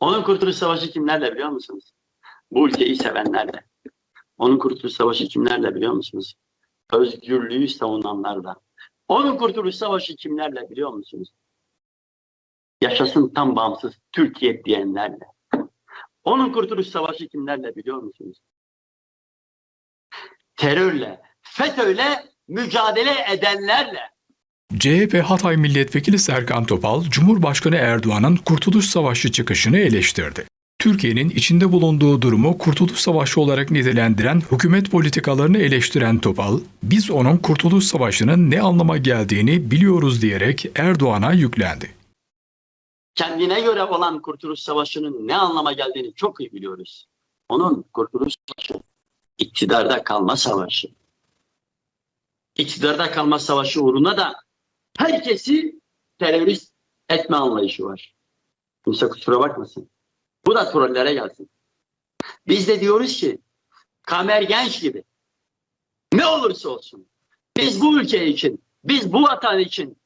Onun kurtuluş savaşı kimlerle biliyor musunuz? Bu ülkeyi sevenlerle. Onun kurtuluş savaşı kimlerle biliyor musunuz? Özgürlüğü savunanlarla. Onun kurtuluş savaşı kimlerle biliyor musunuz? Yaşasın tam bağımsız Türkiye diyenlerle. Onun kurtuluş savaşı kimlerle biliyor musunuz? Terörle, FETÖ'yle mücadele edenlerle. CHP Hatay Milletvekili Serkan Topal, Cumhurbaşkanı Erdoğan'ın Kurtuluş Savaşı çıkışını eleştirdi. Türkiye'nin içinde bulunduğu durumu Kurtuluş Savaşı olarak nitelendiren hükümet politikalarını eleştiren Topal, biz onun Kurtuluş Savaşı'nın ne anlama geldiğini biliyoruz diyerek Erdoğan'a yüklendi. kendine göre olan Kurtuluş Savaşı'nın ne anlama geldiğini çok iyi biliyoruz. Onun Kurtuluş Savaşı iktidarda kalma savaşı. İktidarda kalma savaşı uğruna da herkesi terörist etme anlayışı var. Kimse kusura bakmasın. Bu da trollere gelsin. Biz de diyoruz ki Kamer Genç gibi ne olursa olsun biz bu ülke için, biz bu vatan için,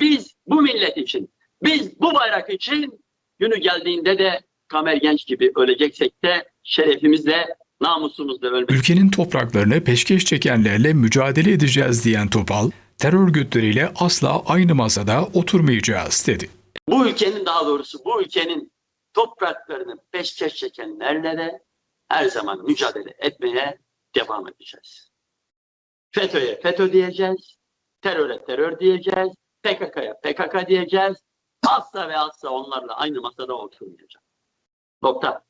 biz bu millet için biz bu bayrak için günü geldiğinde de Kamer Genç gibi öleceksek de şerefimizle, namusumuzla ölmek. Ülkenin topraklarını peşkeş çekenlerle mücadele edeceğiz diyen Topal, terör örgütleriyle asla aynı masada oturmayacağız dedi. Bu ülkenin daha doğrusu bu ülkenin topraklarını peşkeş çekenlerle de her zaman mücadele etmeye devam edeceğiz. FETÖ'ye FETÖ diyeceğiz, teröre terör diyeceğiz, PKK'ya PKK diyeceğiz. Asla ve asla onlarla aynı masada oturmayacağız. Nokta.